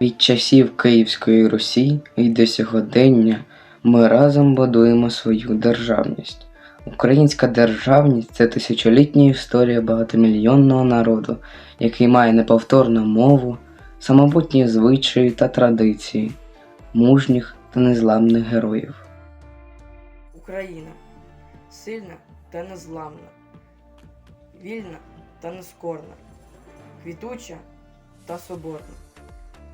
Від часів Київської Русі і до сьогодення ми разом будуємо свою державність. Українська державність це тисячолітня історія багатомільйонного народу, який має неповторну мову, самобутні звичаї та традиції, мужніх та незламних героїв. Україна сильна та незламна, вільна та нескорна, квітуча та соборна.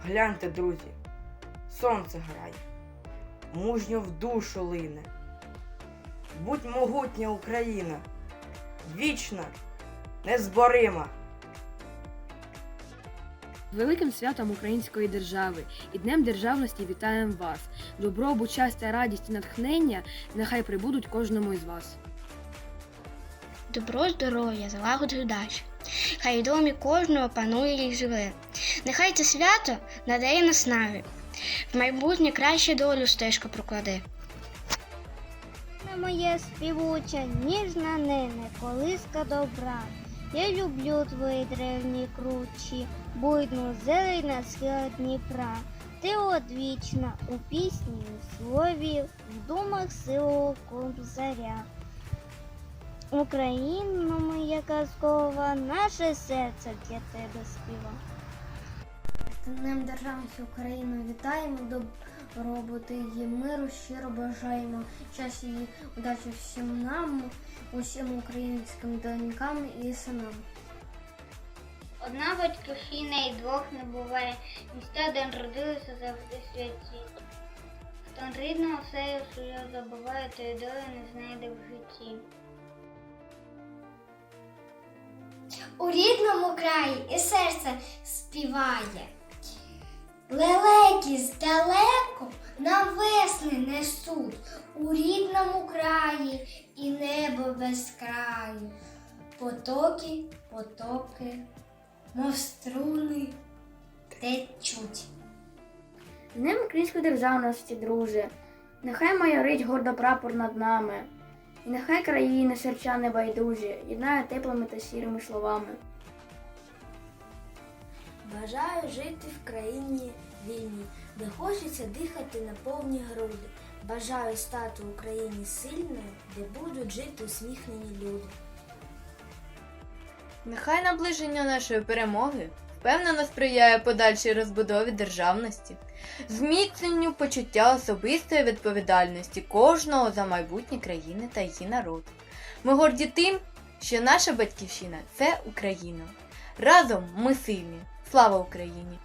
Гляньте, друзі, сонце грає, мужньо в душу лине. Будь могутня Україна, вічна, незборима. Великим святом української держави і Днем Державності вітаємо вас. Добробут, щастя, радість і натхнення нехай прибудуть кожному із вас. Добро, здоров'я, злагоди удачі. Хай в домі кожного панує і живе. Нехай це свято надає наснаги. В майбутнє краще долю стежка прокладе. Не моє співуча, ніжна нене, колиска добра. Я люблю твої древні кручі, буйну зелень на схилах Дніпра. Ти одвічна у пісні, у слові, в думах силу кобзаря. Україна моя казкова, наше серце для тебе співа. З Днем Державності України вітаємо добробути її миру, щиро бажаємо щастя і удачі всім нам, усім українським донькам і синам. Одна батьківщина і двох не буває. Міста, де народилися завжди святі. Хто рідного все своє забуває, то й долі не знайде в житті. У рідному краї і серце співає. Лелеки здалеку нам весни несуть у рідному краї і небо без краю. Потоки, потоки, мов струни течуть. Днем української державності, друже, нехай майорить гордо прапор над нами, і нехай країни серця небайдужі, єднає теплими та сірими словами. Бажаю жити в країні вільній, де хочеться дихати на повні груди. Бажаю стати в Україні сильною, де будуть жити усміхнені люди. Нехай наближення нашої перемоги впевнено сприяє подальшій розбудові державності, зміцненню почуття особистої відповідальності кожного за майбутнє країни та її народ. Ми горді тим, що наша батьківщина це Україна. Разом ми сильні. Слава Україні!